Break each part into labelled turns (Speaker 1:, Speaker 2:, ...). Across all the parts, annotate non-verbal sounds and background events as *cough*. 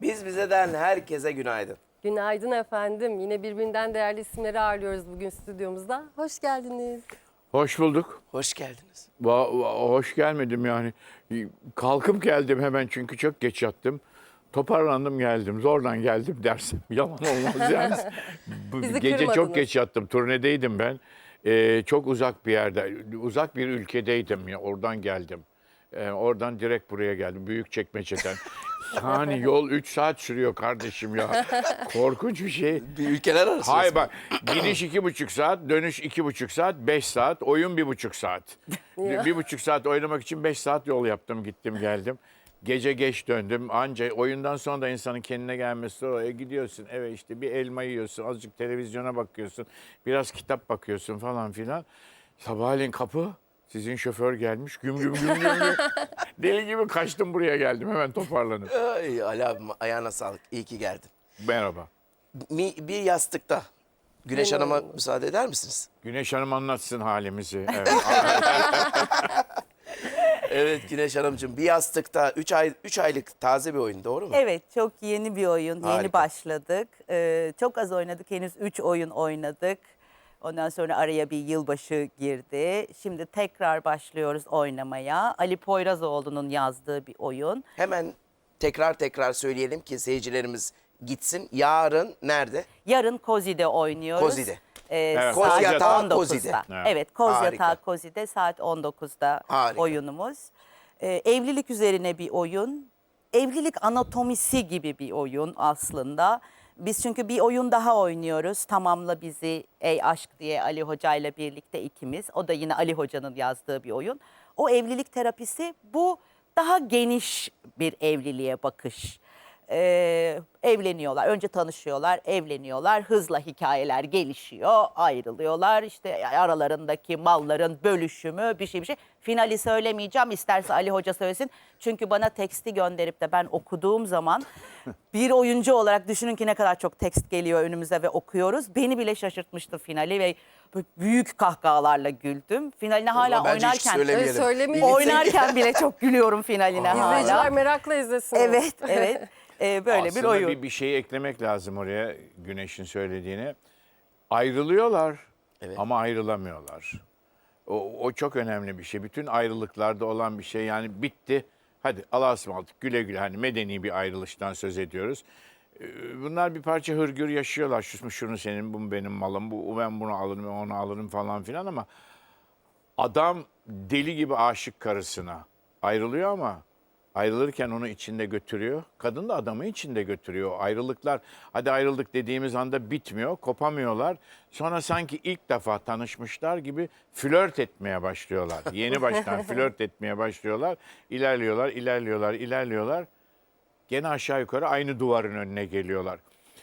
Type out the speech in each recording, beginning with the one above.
Speaker 1: Biz bizeden herkese günaydın.
Speaker 2: Günaydın efendim. Yine birbirinden değerli isimleri ağırlıyoruz bugün stüdyomuzda. Hoş geldiniz.
Speaker 3: Hoş bulduk.
Speaker 1: Hoş geldiniz.
Speaker 3: Va- va- hoş gelmedim yani. Kalkıp geldim hemen çünkü çok geç yattım. Toparlandım geldim. Zordan geldim dersem *laughs* yalan olmaz yani. Bu
Speaker 2: Bizi
Speaker 3: Gece
Speaker 2: kırmadınız.
Speaker 3: çok geç yattım. Turnedeydim ben. Ee, çok uzak bir yerde, uzak bir ülkedeydim ya. Oradan geldim. Ee, oradan direkt buraya geldim. Büyük çekmeceden. *laughs* Yani yol 3 saat sürüyor kardeşim ya. *laughs* Korkunç bir şey.
Speaker 1: Bir ülkeler arası.
Speaker 3: Hayır bak gidiş iki buçuk saat, dönüş iki buçuk saat, beş saat, oyun bir buçuk saat. *laughs* bir, buçuk saat oynamak için beş saat yol yaptım, gittim geldim. Gece geç döndüm. Anca oyundan sonra da insanın kendine gelmesi zor. E gidiyorsun eve işte bir elma yiyorsun, azıcık televizyona bakıyorsun, biraz kitap bakıyorsun falan filan. Sabahleyin kapı, sizin şoför gelmiş, güm güm güm güm güm. *laughs* Deli gibi kaçtım buraya geldim hemen toparlanıp.
Speaker 1: Ay, Ali abim ayağına sağlık. İyi ki geldin.
Speaker 3: Merhaba.
Speaker 1: Mi- bir yastıkta Güneş Hanım'a müsaade eder misiniz?
Speaker 3: Güneş Hanım anlatsın halimizi. Evet. *laughs*
Speaker 1: Evet Güneş Hanımcığım bir yastıkta 3 ay 3 aylık taze bir oyun doğru mu?
Speaker 4: Evet çok yeni bir oyun.
Speaker 1: Harika.
Speaker 4: Yeni başladık. Ee, çok az oynadık. Henüz 3 oyun oynadık. Ondan sonra araya bir yılbaşı girdi. Şimdi tekrar başlıyoruz oynamaya. Ali Poyrazoğlu'nun yazdığı bir oyun.
Speaker 1: Hemen tekrar tekrar söyleyelim ki seyircilerimiz gitsin. Yarın nerede?
Speaker 4: Yarın Kozi'de oynuyoruz.
Speaker 1: Kozi'de.
Speaker 4: Ee,
Speaker 3: Evet.
Speaker 1: Koz
Speaker 4: saat
Speaker 1: Yatağı
Speaker 4: 19'da.
Speaker 1: Kozi'de.
Speaker 3: Evet.
Speaker 4: Evet, Koz
Speaker 1: Harika.
Speaker 4: Yatağı Kozi'de saat 19'da
Speaker 1: Harika.
Speaker 4: oyunumuz. Ee, evlilik üzerine bir oyun. Evlilik anatomisi gibi bir oyun aslında. Biz çünkü bir oyun daha oynuyoruz. Tamamla bizi Ey Aşk diye Ali Hoca ile birlikte ikimiz. O da yine Ali Hoca'nın yazdığı bir oyun. O evlilik terapisi bu daha geniş bir evliliğe bakış. Ee, evleniyorlar. Önce tanışıyorlar, evleniyorlar. Hızla hikayeler gelişiyor, ayrılıyorlar. İşte aralarındaki malların bölüşümü bir şey bir şey. Finali söylemeyeceğim. İsterse Ali Hoca söylesin. Çünkü bana teksti gönderip de ben okuduğum zaman *laughs* bir oyuncu olarak düşünün ki ne kadar çok tekst geliyor önümüze ve okuyoruz. Beni bile şaşırtmıştı finali ve büyük kahkahalarla güldüm. Finaline hala
Speaker 1: bence hiç
Speaker 4: oynarken
Speaker 1: söylemeyelim.
Speaker 4: Oynarken bile çok gülüyorum finaline
Speaker 2: İzleyiciler
Speaker 4: hala.
Speaker 2: merakla izlesin.
Speaker 4: Evet, evet. *laughs* Ee, böyle bir
Speaker 3: Aslında
Speaker 4: oyun.
Speaker 3: Bir, bir şey eklemek lazım oraya Güneş'in söylediğine. Ayrılıyorlar
Speaker 1: Evet.
Speaker 3: ama ayrılamıyorlar. O, o çok önemli bir şey. Bütün ayrılıklarda olan bir şey. Yani bitti. Hadi Allah'a ısmarladık güle güle. Hani medeni bir ayrılıştan söz ediyoruz. Ee, Bunlar bir parça hırgür yaşıyorlar. Şu mu şunu senin, bu mu benim malım, bu ben bunu alırım, onu alırım falan filan ama adam deli gibi aşık karısına ayrılıyor ama ayrılırken onu içinde götürüyor. Kadın da adamı içinde götürüyor. Ayrılıklar hadi ayrıldık dediğimiz anda bitmiyor, kopamıyorlar. Sonra sanki ilk defa tanışmışlar gibi flört etmeye başlıyorlar. Yeni baştan *laughs* flört etmeye başlıyorlar. İlerliyorlar, ilerliyorlar, ilerliyorlar. Gene aşağı yukarı aynı duvarın önüne geliyorlar.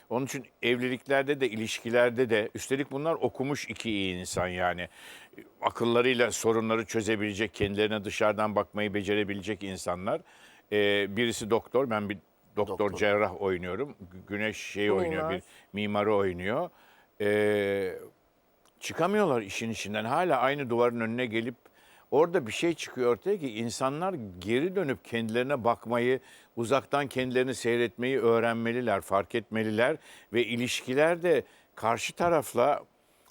Speaker 3: Onun için evliliklerde de ilişkilerde de üstelik bunlar okumuş iki iyi insan yani. Akıllarıyla sorunları çözebilecek, kendilerine dışarıdan bakmayı becerebilecek insanlar. Ee, birisi doktor, ben bir doktor,
Speaker 1: Doktor.
Speaker 3: cerrah oynuyorum. Güneş şey oynuyor, bir mimarı oynuyor. Ee, çıkamıyorlar işin içinden. Hala aynı duvarın önüne gelip orada bir şey çıkıyor ortaya ki insanlar geri dönüp kendilerine bakmayı, uzaktan kendilerini seyretmeyi öğrenmeliler, fark etmeliler ve ilişkilerde karşı tarafla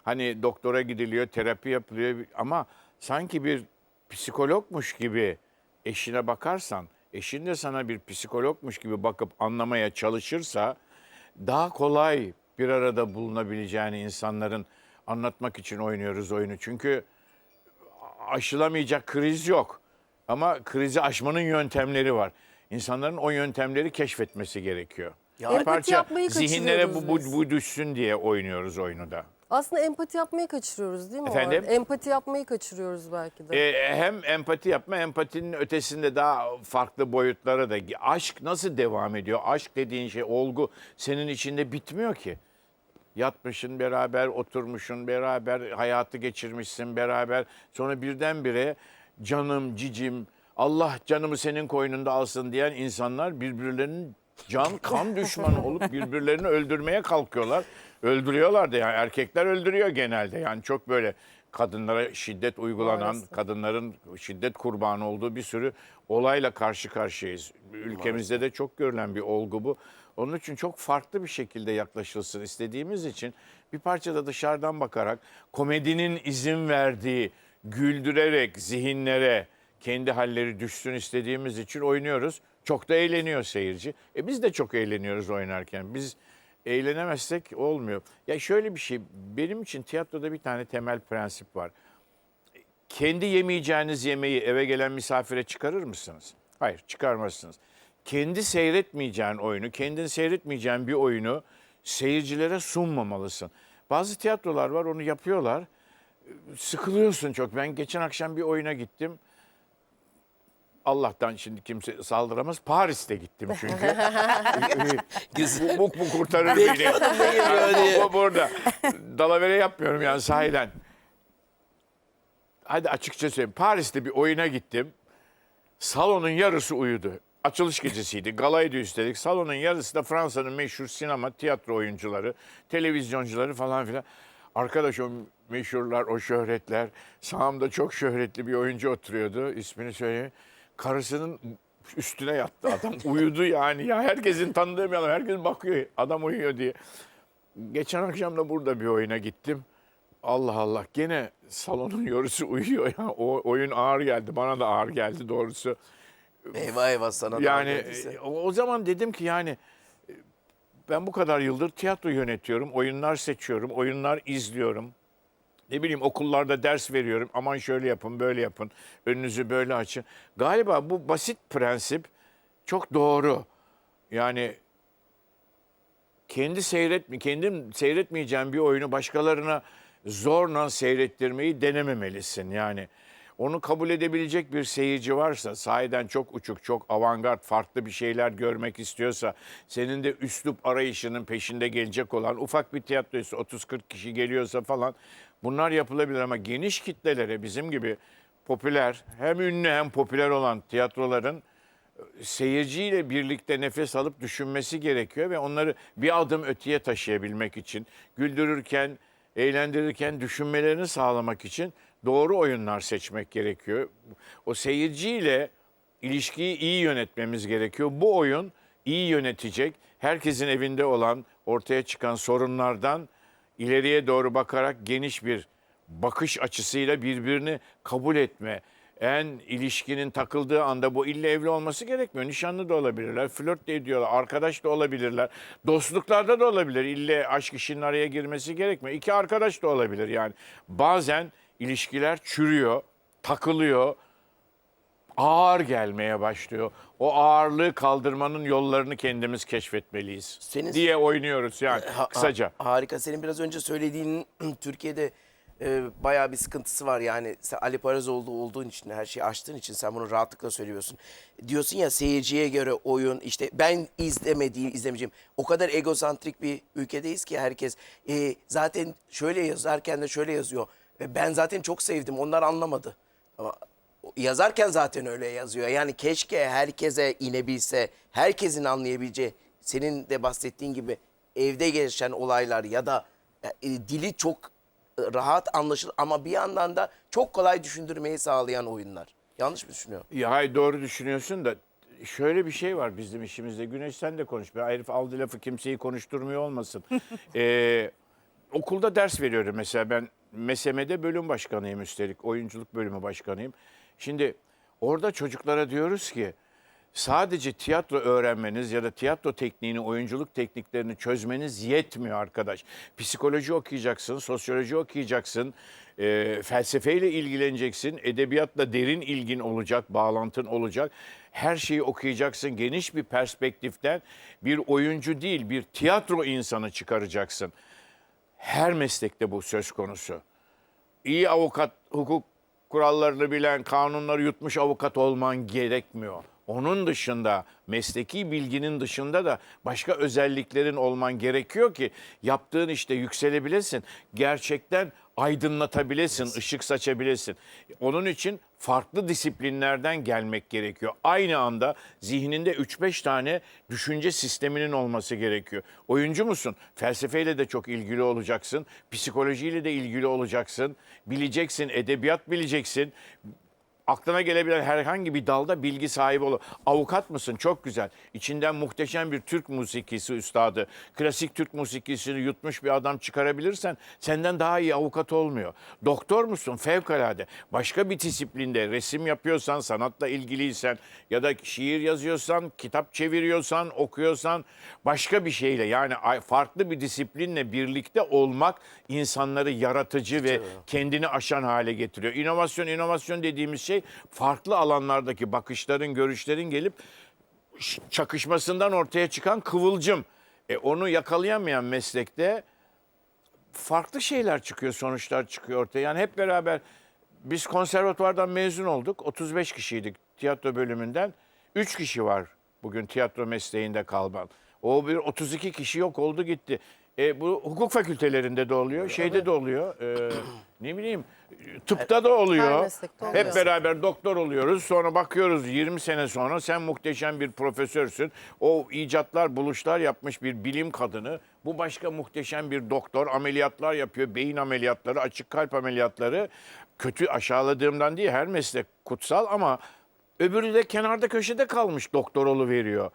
Speaker 3: hani doktora gidiliyor, terapi yapılıyor ama sanki bir psikologmuş gibi eşine bakarsan, eşin de sana bir psikologmuş gibi bakıp anlamaya çalışırsa daha kolay bir arada bulunabileceğini insanların anlatmak için oynuyoruz oyunu. Çünkü aşılamayacak kriz yok. Ama krizi aşmanın yöntemleri var. İnsanların o yöntemleri keşfetmesi gerekiyor.
Speaker 1: Ya
Speaker 3: Bir
Speaker 2: empati
Speaker 3: parça
Speaker 2: yapmayı
Speaker 3: zihinlere bu, bu, bu düşsün diye oynuyoruz oyunu da.
Speaker 2: Aslında empati yapmayı kaçırıyoruz değil mi?
Speaker 3: Efendim?
Speaker 2: Empati yapmayı kaçırıyoruz belki de.
Speaker 3: Ee, hem empati yapma, empatinin ötesinde daha farklı boyutlara da. Aşk nasıl devam ediyor? Aşk dediğin şey, olgu senin içinde bitmiyor ki. Yatmışsın beraber, oturmuşsun beraber, hayatı geçirmişsin beraber. Sonra birdenbire canım, cicim, Allah canımı senin koynunda alsın diyen insanlar birbirlerinin can kan düşmanı olup birbirlerini öldürmeye kalkıyorlar. Öldürüyorlar da yani erkekler öldürüyor genelde. Yani çok böyle kadınlara şiddet uygulanan,
Speaker 2: Maalesef.
Speaker 3: kadınların şiddet kurbanı olduğu bir sürü olayla karşı karşıyayız. Ülkemizde de çok görülen bir olgu bu. Onun için çok farklı bir şekilde yaklaşılsın istediğimiz için bir parça da dışarıdan bakarak komedinin izin verdiği, güldürerek zihinlere kendi halleri düşsün istediğimiz için oynuyoruz. Çok da eğleniyor seyirci. E biz de çok eğleniyoruz oynarken. Biz eğlenemezsek olmuyor. Ya şöyle bir şey, benim için tiyatroda bir tane temel prensip var. Kendi yemeyeceğiniz yemeği eve gelen misafire çıkarır mısınız? Hayır, çıkarmazsınız. Kendi seyretmeyeceğin oyunu, kendin seyretmeyeceğin bir oyunu seyircilere sunmamalısın. Bazı tiyatrolar var, onu yapıyorlar. Sıkılıyorsun çok. Ben geçen akşam bir oyuna gittim. Allah'tan şimdi kimse saldıramaz. Paris'te gittim çünkü. *laughs* bu, bu, bu kurtarır beni.
Speaker 1: Diye.
Speaker 3: Bu burada. Dalavere yapmıyorum yani sahiden. Hadi açıkça söyleyeyim. Paris'te bir oyuna gittim. Salonun yarısı uyudu. Açılış gecesiydi. Galaydı üstelik. Salonun yarısı da Fransa'nın meşhur sinema, tiyatro oyuncuları, televizyoncuları falan filan. Arkadaş o meşhurlar, o şöhretler. Sağımda çok şöhretli bir oyuncu oturuyordu. İsmini söyleyeyim. Karısının üstüne yattı adam. *laughs* Uyudu yani. Ya herkesin tanıdığı bir adam. Herkes bakıyor. Adam uyuyor diye. Geçen akşam da burada bir oyuna gittim. Allah Allah gene salonun yarısı uyuyor ya. O oyun ağır geldi. Bana da ağır geldi doğrusu.
Speaker 1: Eyvah eyvah sana da
Speaker 3: Yani e, o o zaman dedim ki yani e, ben bu kadar yıldır tiyatro yönetiyorum, oyunlar seçiyorum, oyunlar izliyorum. Ne bileyim okullarda ders veriyorum. Aman şöyle yapın, böyle yapın. Önünüzü böyle açın. Galiba bu basit prensip çok doğru. Yani kendi seyretmi, kendim seyretmeyeceğim bir oyunu başkalarına zorla seyrettirmeyi denememelisin. Yani onu kabul edebilecek bir seyirci varsa, sahiden çok uçuk, çok avantgard, farklı bir şeyler görmek istiyorsa, senin de üslup arayışının peşinde gelecek olan ufak bir tiyatroysa 30-40 kişi geliyorsa falan bunlar yapılabilir ama geniş kitlelere bizim gibi popüler, hem ünlü hem popüler olan tiyatroların seyirciyle birlikte nefes alıp düşünmesi gerekiyor ve onları bir adım öteye taşıyabilmek için, güldürürken, eğlendirirken düşünmelerini sağlamak için doğru oyunlar seçmek gerekiyor. O seyirciyle ilişkiyi iyi yönetmemiz gerekiyor. Bu oyun iyi yönetecek, herkesin evinde olan, ortaya çıkan sorunlardan ileriye doğru bakarak geniş bir bakış açısıyla birbirini kabul etme. En ilişkinin takıldığı anda bu ille evli olması gerekmiyor. Nişanlı da olabilirler, flört de ediyorlar, arkadaş da olabilirler. Dostluklarda da olabilir. İlle aşk işinin araya girmesi gerekmiyor. İki arkadaş da olabilir yani. Bazen ilişkiler çürüyor, takılıyor, ağır gelmeye başlıyor. O ağırlığı kaldırmanın yollarını kendimiz keşfetmeliyiz.
Speaker 1: Senin-
Speaker 3: diye oynuyoruz yani
Speaker 1: Ha- ha-
Speaker 3: kısaca.
Speaker 1: harika. Senin biraz önce söylediğin *clears throat* Türkiye'de e, bayağı bir sıkıntısı var. Yani sen Ali Parazoğlu olduğun için, her şeyi açtığın için sen bunu rahatlıkla söylüyorsun. Diyorsun ya seyirciye göre oyun işte ben izlemediğim, izlemeyeceğim. O kadar egosantrik bir ülkedeyiz ki herkes e, zaten şöyle yazarken de şöyle yazıyor. E, ben zaten çok sevdim onlar anlamadı. Ama yazarken zaten öyle yazıyor. Yani keşke herkese inebilse, herkesin anlayabileceği, senin de bahsettiğin gibi evde geçen olaylar ya da e, dili çok rahat anlaşılır ama bir yandan da çok kolay düşündürmeyi sağlayan oyunlar. Yanlış mı düşünüyorum?
Speaker 3: Ya hayır doğru düşünüyorsun da şöyle bir şey var bizim işimizde. Güneş sen de konuş. Ben herif aldı lafı kimseyi konuşturmuyor olmasın. *laughs* Ee, okulda ders veriyorum mesela ben MESEME'de bölüm başkanıyım üstelik. Oyunculuk bölümü başkanıyım. Şimdi orada çocuklara diyoruz ki sadece tiyatro öğrenmeniz ya da tiyatro tekniğini, oyunculuk tekniklerini çözmeniz yetmiyor arkadaş. Psikoloji okuyacaksın, sosyoloji okuyacaksın, e, felsefeyle ilgileneceksin, edebiyatla derin ilgin olacak, bağlantın olacak. Her şeyi okuyacaksın, geniş bir perspektiften bir oyuncu değil, bir tiyatro insanı çıkaracaksın. Her meslekte bu söz konusu iyi avukat, hukuk kurallarını bilen, kanunları yutmuş avukat olman gerekmiyor. Onun dışında, mesleki bilginin dışında da başka özelliklerin olman gerekiyor ki yaptığın işte yükselebilesin. Gerçekten aydınlatabilesin, ışık saçabilesin. Onun için farklı disiplinlerden gelmek gerekiyor. Aynı anda zihninde 3-5 tane düşünce sisteminin olması gerekiyor. Oyuncu musun? Felsefeyle de çok ilgili olacaksın. Psikolojiyle de ilgili olacaksın. Bileceksin, edebiyat bileceksin aklına gelebilen herhangi bir dalda bilgi sahibi ol. Avukat mısın? Çok güzel. İçinden muhteşem bir Türk musikisi üstadı, klasik Türk musikisini yutmuş bir adam çıkarabilirsen senden daha iyi avukat olmuyor. Doktor musun? Fevkalade. Başka bir disiplinde resim yapıyorsan, sanatla ilgiliysen ya da şiir yazıyorsan, kitap çeviriyorsan, okuyorsan başka bir şeyle yani farklı bir disiplinle birlikte olmak insanları yaratıcı ve kendini aşan hale getiriyor. İnovasyon, inovasyon dediğimiz şey farklı alanlardaki bakışların, görüşlerin gelip çakışmasından ortaya çıkan kıvılcım. E, onu yakalayamayan meslekte farklı şeyler çıkıyor, sonuçlar çıkıyor ortaya. Yani hep beraber biz konservatuvardan mezun olduk. 35 kişiydik tiyatro bölümünden. 3 kişi var bugün tiyatro mesleğinde kalman. O bir 32 kişi yok oldu gitti. E, bu hukuk fakültelerinde de oluyor, şeyde de oluyor. E, *clears throat* ne bileyim tıpta da
Speaker 2: Her
Speaker 3: oluyor.
Speaker 2: meslekte
Speaker 3: Hep
Speaker 2: oluyor.
Speaker 3: beraber doktor oluyoruz. Sonra bakıyoruz 20 sene sonra sen muhteşem bir profesörsün. O icatlar, buluşlar yapmış bir bilim kadını. Bu başka muhteşem bir doktor. Ameliyatlar yapıyor. Beyin ameliyatları, açık kalp ameliyatları. Kötü aşağıladığımdan değil her meslek kutsal ama öbürü de kenarda köşede kalmış doktor veriyor.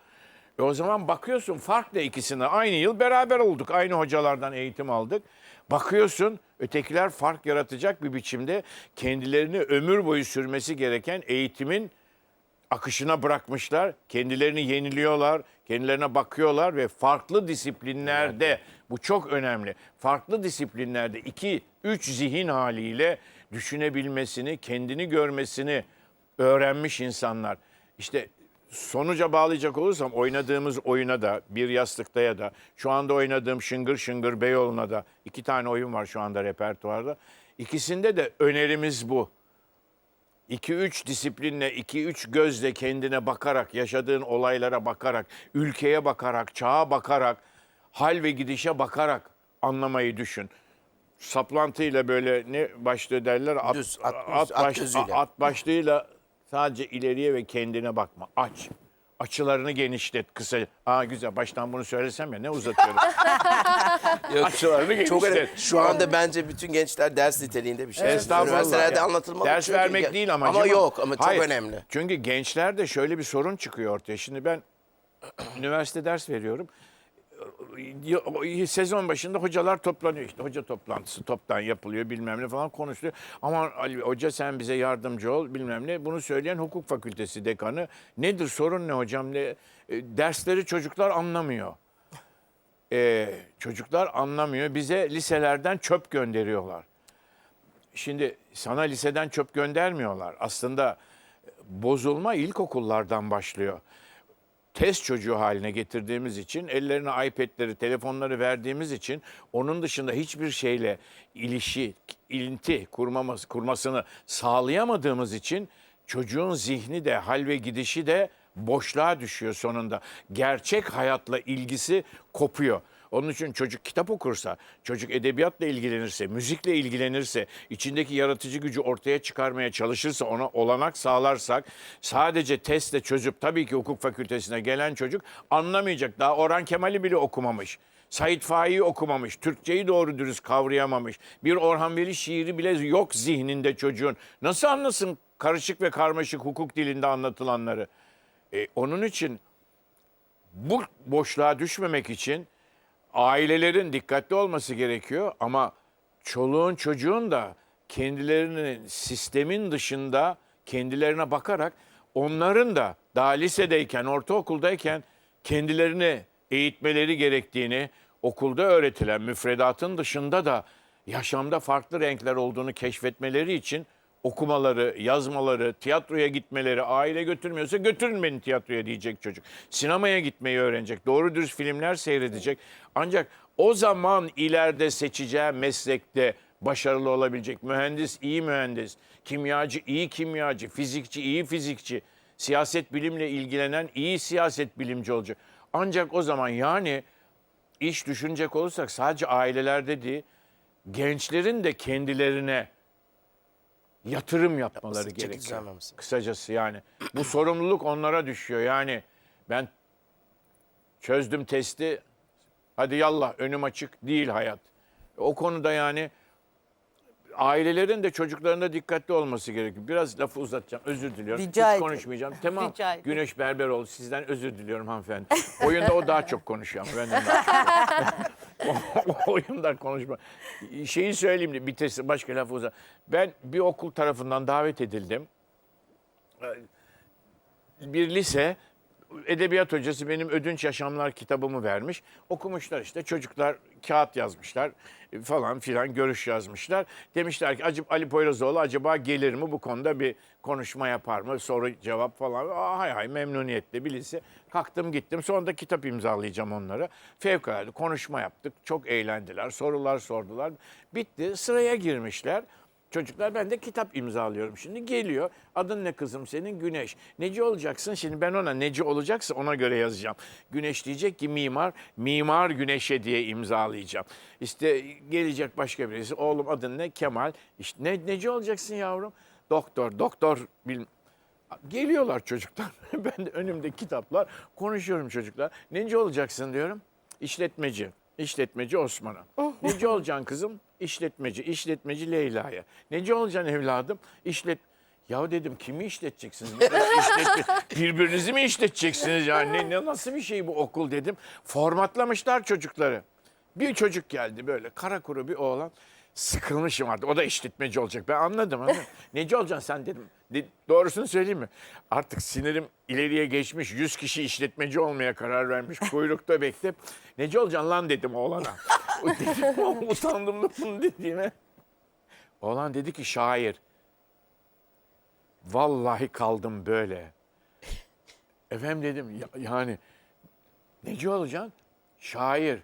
Speaker 3: E o zaman bakıyorsun fark da ikisine. Aynı yıl beraber olduk. Aynı hocalardan eğitim aldık. Bakıyorsun ötekiler fark yaratacak bir biçimde kendilerini ömür boyu sürmesi gereken eğitimin akışına bırakmışlar. Kendilerini yeniliyorlar, kendilerine bakıyorlar ve farklı disiplinlerde bu çok önemli. Farklı disiplinlerde iki, üç zihin haliyle düşünebilmesini, kendini görmesini öğrenmiş insanlar. İşte sonuca bağlayacak olursam oynadığımız oyuna da bir yastıkta ya da şu anda oynadığım Şıngır Şıngır Beyoğlu'na da iki tane oyun var şu anda repertuarda. İkisinde de önerimiz bu. 2-3 disiplinle, 2-3 gözle kendine bakarak, yaşadığın olaylara bakarak, ülkeye bakarak, çağa bakarak, hal ve gidişe bakarak anlamayı düşün. Saplantıyla böyle ne başlığı derler? At,
Speaker 1: Düz, at-
Speaker 3: at,
Speaker 1: at
Speaker 3: baş-
Speaker 1: gözüyle.
Speaker 3: at başlığıyla sadece ileriye ve kendine bakma. Aç. Açılarını genişlet kısa. Aa güzel baştan bunu söylesem ya ne uzatıyorum. *laughs* Açılarını genişlet.
Speaker 1: Çok önemli. Şu anda bence bütün gençler ders niteliğinde bir şey.
Speaker 3: Estağfurullah.
Speaker 1: Üniversitelerde
Speaker 3: Ya,
Speaker 1: anlatılmalı.
Speaker 3: Ders
Speaker 1: çünkü
Speaker 3: vermek değil amacım.
Speaker 1: Ama yok ama çok
Speaker 3: Hayır.
Speaker 1: önemli.
Speaker 3: Çünkü gençlerde şöyle bir sorun çıkıyor ortaya. Şimdi ben *clears throat* üniversite ders veriyorum. Sezon başında hocalar toplanıyor işte hoca toplantısı toptan yapılıyor bilmem ne falan konuşuluyor. Ama Ali hoca sen bize yardımcı ol bilmem ne. Bunu söyleyen hukuk fakültesi dekanı. Nedir sorun ne hocam ne? E, dersleri çocuklar anlamıyor. E, çocuklar anlamıyor. Bize liselerden çöp gönderiyorlar. Şimdi sana liseden çöp göndermiyorlar. Aslında bozulma ilkokullardan başlıyor. Test çocuğu haline getirdiğimiz için, ellerine iPad'leri, telefonları verdiğimiz için onun dışında hiçbir şeyle ilişki, ilinti kurmaması, kurmasını sağlayamadığımız için çocuğun zihni de, hal ve gidişi de boşluğa düşüyor sonunda. Gerçek hayatla ilgisi kopuyor. Onun için çocuk kitap okursa, çocuk edebiyatla ilgilenirse, müzikle ilgilenirse, içindeki yaratıcı gücü ortaya çıkarmaya çalışırsa, ona olanak sağlarsak, sadece testle çözüp tabii ki hukuk fakültesine gelen çocuk anlamayacak. Daha Orhan Kemal'i bile okumamış. Said Faik'i okumamış, Türkçeyi doğru dürüst kavrayamamış. Bir Orhan Veli şiiri bile yok zihninde çocuğun. Nasıl anlasın karışık ve karmaşık hukuk dilinde anlatılanları? E, onun için bu boşluğa düşmemek için ailelerin dikkatli olması gerekiyor ama çoluğun çocuğun da kendilerinin sistemin dışında kendilerine bakarak onların da daha lisedeyken, ortaokuldayken kendilerini eğitmeleri gerektiğini, okulda öğretilen müfredatın dışında da yaşamda farklı renkler olduğunu keşfetmeleri için okumaları, yazmaları, tiyatroya gitmeleri, aile götürmüyorsa götürün beni tiyatroya diyecek çocuk. Sinemaya gitmeyi öğrenecek, doğru dürüst filmler seyredecek. Ancak o zaman ileride seçeceği meslekte başarılı olabilecek. Mühendis iyi mühendis, kimyacı iyi kimyacı, fizikçi iyi fizikçi, siyaset bilimle ilgilenen iyi siyaset bilimci olacak. Ancak o zaman yani iş düşünecek olursak sadece ailelerde değil, gençlerin de kendilerine yatırım yapmaları
Speaker 1: Yapması,
Speaker 3: gerekiyor. Kısacası yani bu sorumluluk onlara düşüyor. Yani ben çözdüm testi. Hadi yallah önüm açık değil hayat. O konuda yani ailelerin de çocukların da dikkatli olması gerekiyor. Biraz lafı uzatacağım. Özür diliyorum.
Speaker 4: Rica
Speaker 3: Hiç
Speaker 4: ederim.
Speaker 3: konuşmayacağım. Tamam.
Speaker 4: Rica ederim.
Speaker 3: Güneş Berberoğlu sizden özür diliyorum hanımefendi. Oyunda o daha çok konuşuyor ama benden daha *laughs* çok. Oyunda konuşma. Şeyi söyleyeyim de bitirsin başka lafı uzat. Ben bir okul tarafından davet edildim. Bir lise edebiyat hocası benim ödünç yaşamlar kitabımı vermiş. Okumuşlar işte çocuklar kağıt yazmışlar e, falan filan görüş yazmışlar. Demişler ki acaba Ali Poyrazoğlu acaba gelir mi bu konuda bir konuşma yapar mı soru cevap falan. Aa, hay hay memnuniyetle bilirse. Kalktım gittim sonra da kitap imzalayacağım onlara. Fevkalade konuşma yaptık çok eğlendiler sorular sordular. Bitti sıraya girmişler. Çocuklar ben de kitap imzalıyorum. Şimdi geliyor. Adın ne kızım senin? Güneş. Neci olacaksın? Şimdi ben ona neci olacaksa ona göre yazacağım. Güneş diyecek ki mimar, mimar güneşe diye imzalayacağım. İşte gelecek başka birisi. Oğlum adın ne? Kemal. İşte ne, neci olacaksın yavrum? Doktor, doktor bil, Geliyorlar çocuklar. *laughs* ben de önümde kitaplar. Konuşuyorum çocuklar. Neci olacaksın diyorum. İşletmeci. İşletmeci Osman'a. Neci olacaksın kızım? İşletmeci. İşletmeci Leyla'ya. Neci olacaksın evladım? İşlet... Ya dedim kimi işleteceksiniz? *laughs* İşlet- Birbirinizi mi işleteceksiniz? Yani ne, ne, nasıl bir şey bu okul dedim. Formatlamışlar çocukları. Bir çocuk geldi böyle kara kuru bir oğlan. Sıkılmışım artık. O da işletmeci olacak. Ben anladım. anladım. *laughs* Neci olacaksın sen dedim. De- doğrusunu söyleyeyim mi? Artık sinirim ileriye geçmiş. 100 kişi işletmeci olmaya karar vermiş. Kuyrukta beklep. Neci olacaksın lan dedim oğlana. *laughs* dedim, utandım da bunu dediğime. Oğlan dedi ki şair. Vallahi kaldım böyle. Efendim dedim ya- yani neci olacaksın? Şair.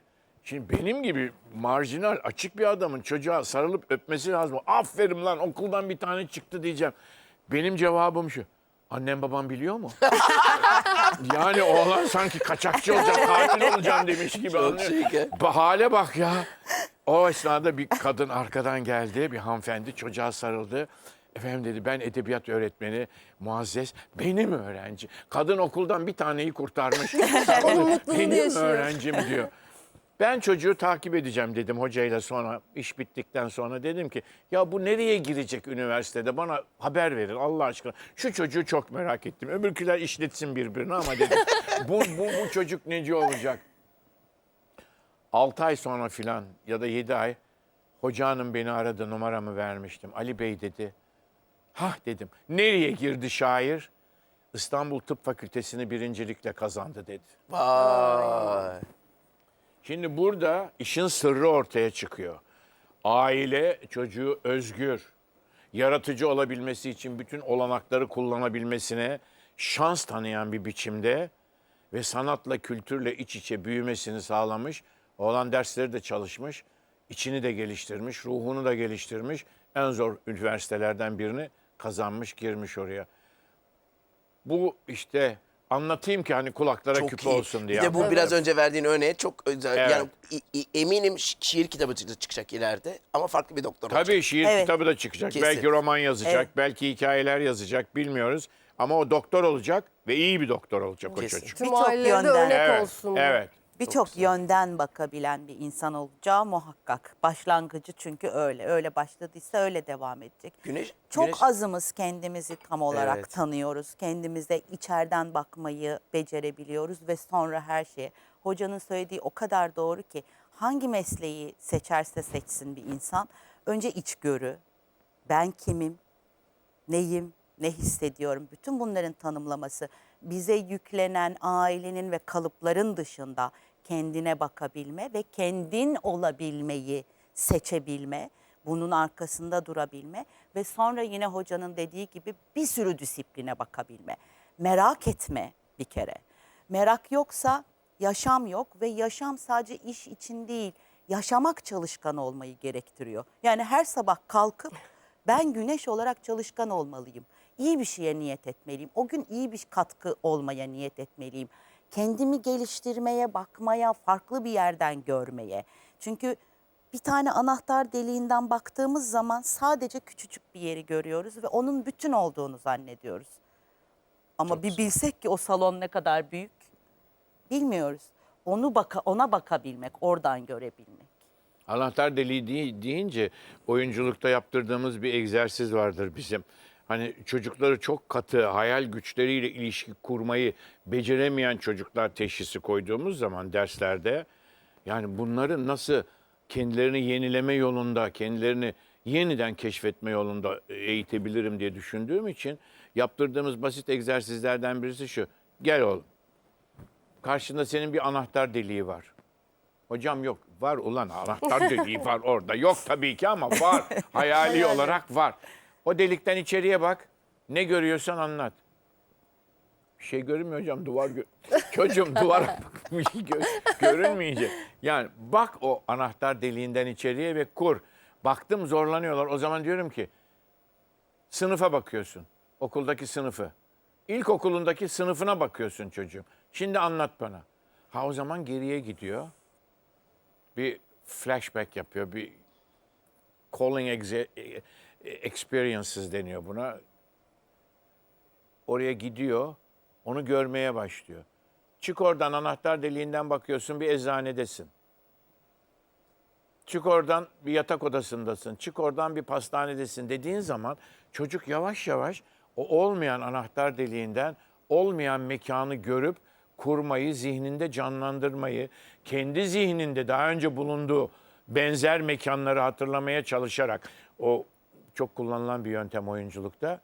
Speaker 3: Şimdi benim gibi marjinal açık bir adamın çocuğa sarılıp öpmesi lazım. Aferin lan okuldan bir tane çıktı diyeceğim. Benim cevabım şu. Annem babam biliyor mu? *laughs* yani oğlan sanki kaçakçı olacak, katil olacağım demiş gibi
Speaker 1: Çok
Speaker 3: anlıyor. Ba- Hale bak ya. O esnada bir kadın arkadan geldi, bir hanımefendi çocuğa sarıldı. Efendim dedi ben edebiyat öğretmeni Muazzez benim öğrenci. Kadın okuldan bir taneyi kurtarmış. *laughs*
Speaker 2: mutluluğunu
Speaker 3: benim
Speaker 2: yaşıyor.
Speaker 3: öğrencim diyor. Ben çocuğu takip edeceğim dedim hocayla sonra iş bittikten sonra dedim ki ya bu nereye girecek üniversitede bana haber verin Allah aşkına. Şu çocuğu çok merak ettim. Öbürküler işletsin birbirini ama dedim *laughs* bu, bu, bu çocuk neci olacak? 6 ay sonra filan ya da 7 ay hoca hanım beni aradı numaramı vermiştim. Ali Bey dedi. Hah dedim. Nereye girdi şair? İstanbul Tıp Fakültesini birincilikle kazandı dedi.
Speaker 1: Vay.
Speaker 3: Şimdi burada işin sırrı ortaya çıkıyor. Aile çocuğu özgür, yaratıcı olabilmesi için bütün olanakları kullanabilmesine şans tanıyan bir biçimde ve sanatla, kültürle iç içe büyümesini sağlamış. Oğlan dersleri de çalışmış, içini de geliştirmiş, ruhunu da geliştirmiş. En zor üniversitelerden birini kazanmış, girmiş oraya. Bu işte anlatayım ki hani kulaklara
Speaker 1: Çok
Speaker 3: küpe
Speaker 1: iyi.
Speaker 3: olsun diye.
Speaker 1: Bir de bu biraz önce verdiğin örneğe çok özel.
Speaker 3: Evet.
Speaker 1: Yani i- i- eminim şi- şiir kitabı çık- çıkacak ileride ama farklı bir doktor olacak.
Speaker 3: Tabii şiir
Speaker 4: Evet.
Speaker 3: kitabı da çıkacak.
Speaker 1: Kesin.
Speaker 3: Belki roman yazacak,
Speaker 4: Evet.
Speaker 3: belki hikayeler yazacak bilmiyoruz. Ama o doktor olacak ve iyi bir doktor olacak
Speaker 1: Kesin.
Speaker 3: o çocuk.
Speaker 2: Tüm
Speaker 4: Birçok
Speaker 2: ailelere de
Speaker 4: yönden.
Speaker 2: örnek
Speaker 3: Evet,
Speaker 2: olsun.
Speaker 3: evet.
Speaker 4: Birçok yönden bakabilen bir insan olacağı muhakkak. Başlangıcı çünkü öyle. Öyle başladıysa öyle devam edecek.
Speaker 1: Güneş,
Speaker 4: Çok
Speaker 1: güneş,
Speaker 4: azımız kendimizi tam olarak
Speaker 1: Evet.
Speaker 4: tanıyoruz. Kendimize içeriden bakmayı becerebiliyoruz ve sonra her şeye. Hocanın söylediği o kadar doğru ki hangi mesleği seçerse seçsin bir insan önce içgörü, ben kimim, neyim, ne hissediyorum bütün bunların tanımlaması bize yüklenen ailenin ve kalıpların dışında kendine bakabilme ve kendin olabilmeyi seçebilme, bunun arkasında durabilme ve sonra yine hocanın dediği gibi bir sürü disipline bakabilme. Merak etme bir kere. Merak yoksa yaşam yok ve yaşam sadece iş için değil, yaşamak çalışkan olmayı gerektiriyor. Yani her sabah kalkıp ben güneş olarak çalışkan olmalıyım. İyi bir şeye niyet etmeliyim. O gün iyi bir katkı olmaya niyet etmeliyim. Kendimi geliştirmeye, bakmaya, farklı bir yerden görmeye. Çünkü bir tane anahtar deliğinden baktığımız zaman sadece küçücük bir yeri görüyoruz ve onun bütün olduğunu zannediyoruz. Ama bir bilsek ki o salon ne kadar büyük bilmiyoruz. Onu baka, ona bakabilmek, oradan görebilmek.
Speaker 3: Anahtar deliği dey- deyince oyunculukta yaptırdığımız bir egzersiz vardır bizim. Hani çocukları çok katı hayal güçleriyle ilişki kurmayı beceremeyen çocuklar teşhisi koyduğumuz zaman derslerde yani bunları nasıl kendilerini yenileme yolunda, kendilerini yeniden keşfetme yolunda eğitebilirim diye düşündüğüm için yaptırdığımız basit egzersizlerden birisi şu. Gel oğlum. Karşında senin bir anahtar deliği var. Hocam yok. Var ulan anahtar *laughs* deliği var orada. Yok tabii ki ama var. *laughs* Hayali olarak var. O delikten içeriye bak. Ne görüyorsan anlat. Bir şey görünmüyor hocam duvar gö *laughs* Çocuğum şey *laughs* gö- görünmeyecek. Yani bak o anahtar deliğinden içeriye ve kur. Baktım zorlanıyorlar. O zaman diyorum ki sınıfa bakıyorsun. Okuldaki sınıfı. İlkokulundaki sınıfına bakıyorsun çocuğum. Şimdi anlat bana. Ha o zaman geriye gidiyor. Bir flashback yapıyor. Bir calling exe- experiences deniyor buna. Oraya gidiyor. Onu görmeye başlıyor. Çık oradan anahtar deliğinden bakıyorsun bir eczanedesin. Çık oradan bir yatak odasındasın. Çık oradan bir pastanedesin dediğin zaman çocuk yavaş yavaş o olmayan anahtar deliğinden olmayan mekanı görüp kurmayı, zihninde canlandırmayı, kendi zihninde daha önce bulunduğu benzer mekanları hatırlamaya çalışarak o çok kullanılan bir yöntem oyunculukta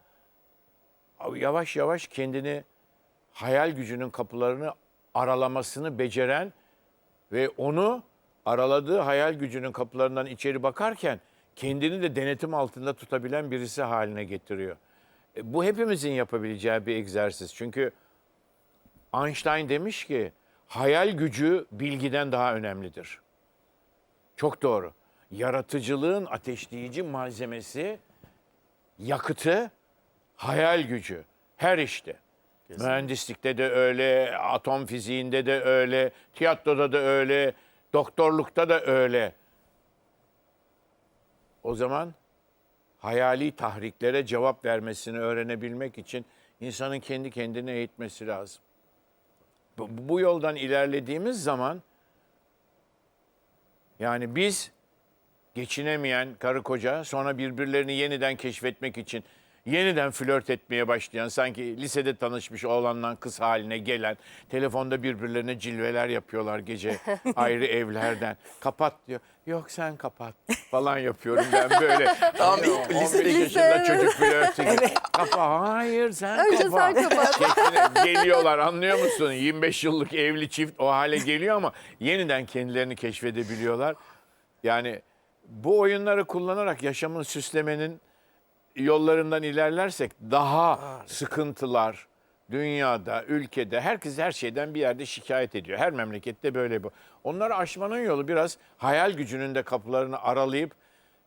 Speaker 3: yavaş yavaş kendini hayal gücünün kapılarını aralamasını beceren ve onu araladığı hayal gücünün kapılarından içeri bakarken kendini de denetim altında tutabilen birisi haline getiriyor. E, bu hepimizin yapabileceği bir egzersiz. Çünkü Einstein demiş ki hayal gücü bilgiden daha önemlidir. Çok doğru. Yaratıcılığın ateşleyici malzemesi, yakıtı hayal gücü. Her işte. Mühendislikte de öyle, atom fiziğinde de öyle, tiyatroda da öyle, doktorlukta da öyle. O zaman hayali tahriklere cevap vermesini öğrenebilmek için insanın kendi kendine eğitmesi lazım. Bu, bu yoldan ilerlediğimiz zaman yani biz geçinemeyen karı koca sonra birbirlerini yeniden keşfetmek için yeniden flört etmeye başlayan sanki lisede tanışmış oğlanla kız haline gelen telefonda birbirlerine cilveler yapıyorlar gece *laughs* ayrı evlerden. Kapat diyor. Yok sen kapat falan yapıyorum ben böyle.
Speaker 1: Tamam,
Speaker 3: Hani
Speaker 1: ilk
Speaker 3: 15
Speaker 1: lise-
Speaker 3: yaşında çocuk flörtü gibi. Kapa hayır sen
Speaker 2: Önce
Speaker 3: kapat.
Speaker 2: sen kapat.
Speaker 3: Geliyorlar anlıyor musun? 25 yıllık evli çift o hale geliyor ama yeniden kendilerini keşfedebiliyorlar. Yani bu oyunları kullanarak yaşamın süslemenin yollarından ilerlersek daha sıkıntılar dünyada, ülkede herkes her şeyden bir yerde şikayet ediyor. Her memlekette böyle bu. Onları aşmanın yolu biraz hayal gücünün de kapılarını aralayıp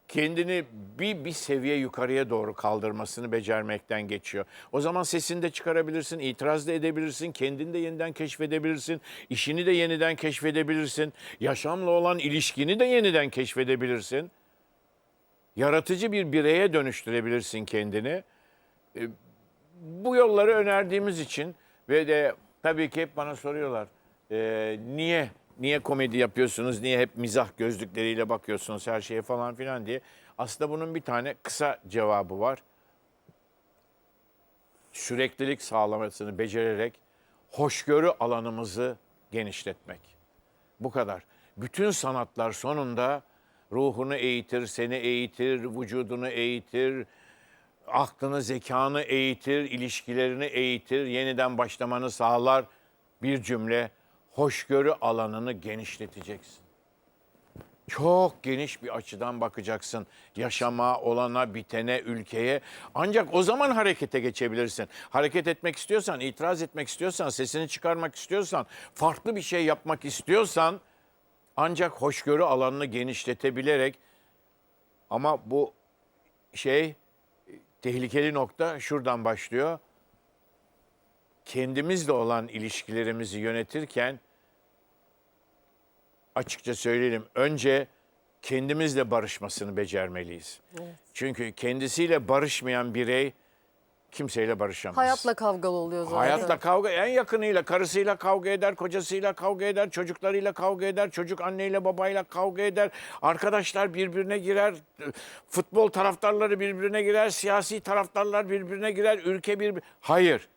Speaker 3: kendini bir bir seviye yukarıya doğru kaldırmasını becermekten geçiyor. O zaman sesini de çıkarabilirsin, itiraz da edebilirsin, kendini de yeniden keşfedebilirsin, işini de yeniden keşfedebilirsin, yaşamla olan ilişkini de yeniden keşfedebilirsin. Yaratıcı bir bireye dönüştürebilirsin kendini. E, Bu yolları önerdiğimiz için ve de tabii ki hep bana soruyorlar. e, niye niye komedi yapıyorsunuz? Niye hep mizah gözlükleriyle bakıyorsunuz her şeye falan filan diye. Aslında bunun bir tane kısa cevabı var. Süreklilik sağlamasını becererek hoşgörü alanımızı genişletmek. Bu kadar. Bütün sanatlar sonunda ruhunu eğitir, seni eğitir, vücudunu eğitir, aklını, zekanı eğitir, ilişkilerini eğitir, yeniden başlamanı sağlar. Bir cümle, hoşgörü alanını genişleteceksin. Çok geniş bir açıdan bakacaksın yaşama, olana, bitene, ülkeye. Ancak o zaman harekete geçebilirsin. Hareket etmek istiyorsan, itiraz etmek istiyorsan, sesini çıkarmak istiyorsan, farklı bir şey yapmak istiyorsan ancak hoşgörü alanını genişletebilerek ama bu şey tehlikeli nokta şuradan başlıyor. Kendimizle olan ilişkilerimizi yönetirken açıkça söyleyelim önce kendimizle barışmasını becermeliyiz. Çünkü kendisiyle barışmayan birey kimseyle barışamaz.
Speaker 2: Hayatla kavgalı oluyor zaten.
Speaker 3: Hayatla kavga en yakınıyla karısıyla kavga eder, kocasıyla kavga eder, çocuklarıyla kavga eder, çocuk anneyle babayla kavga eder. Arkadaşlar birbirine girer, futbol taraftarları birbirine girer, siyasi taraftarlar birbirine girer, ülke bir Hayır.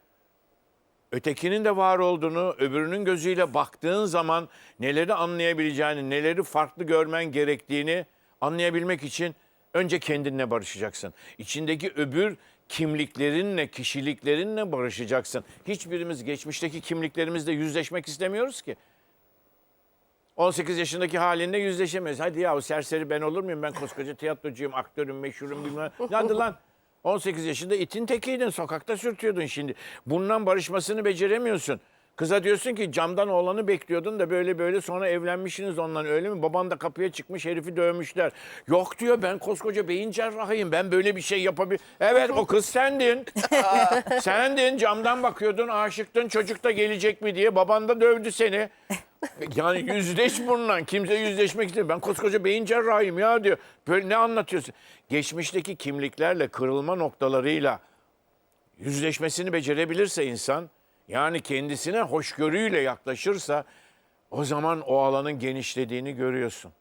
Speaker 3: Ötekinin de var olduğunu, öbürünün gözüyle baktığın zaman neleri anlayabileceğini, neleri farklı görmen gerektiğini anlayabilmek için önce kendinle barışacaksın. İçindeki öbür kimliklerinle, kişiliklerinle barışacaksın. Hiçbirimiz geçmişteki kimliklerimizle yüzleşmek istemiyoruz ki. 18 yaşındaki halinle yüzleşemiyoruz. Hadi ya o serseri ben olur muyum? Ben koskoca tiyatrocuyum, aktörüm, meşhurum bilmem. Hadi lan. 18 yaşında itin tekiydin, sokakta sürtüyordun şimdi. Bundan barışmasını beceremiyorsun. Kıza diyorsun ki camdan oğlanı bekliyordun da böyle böyle sonra evlenmişsiniz ondan öyle mi? Baban da kapıya çıkmış herifi dövmüşler. Yok diyor ben koskoca beyin cerrahıyım ben böyle bir şey yapabilir. Evet o kız sendin. *laughs* sendin camdan bakıyordun aşıktın çocuk da gelecek mi diye baban da dövdü seni. Yani yüzleş bununla. Kimse yüzleşmek istemiyor. Ben koskoca beyin cerrahıyım ya diyor. Böyle ne anlatıyorsun? Geçmişteki kimliklerle, kırılma noktalarıyla yüzleşmesini becerebilirse insan, yani kendisine hoşgörüyle yaklaşırsa o zaman o alanın genişlediğini görüyorsun.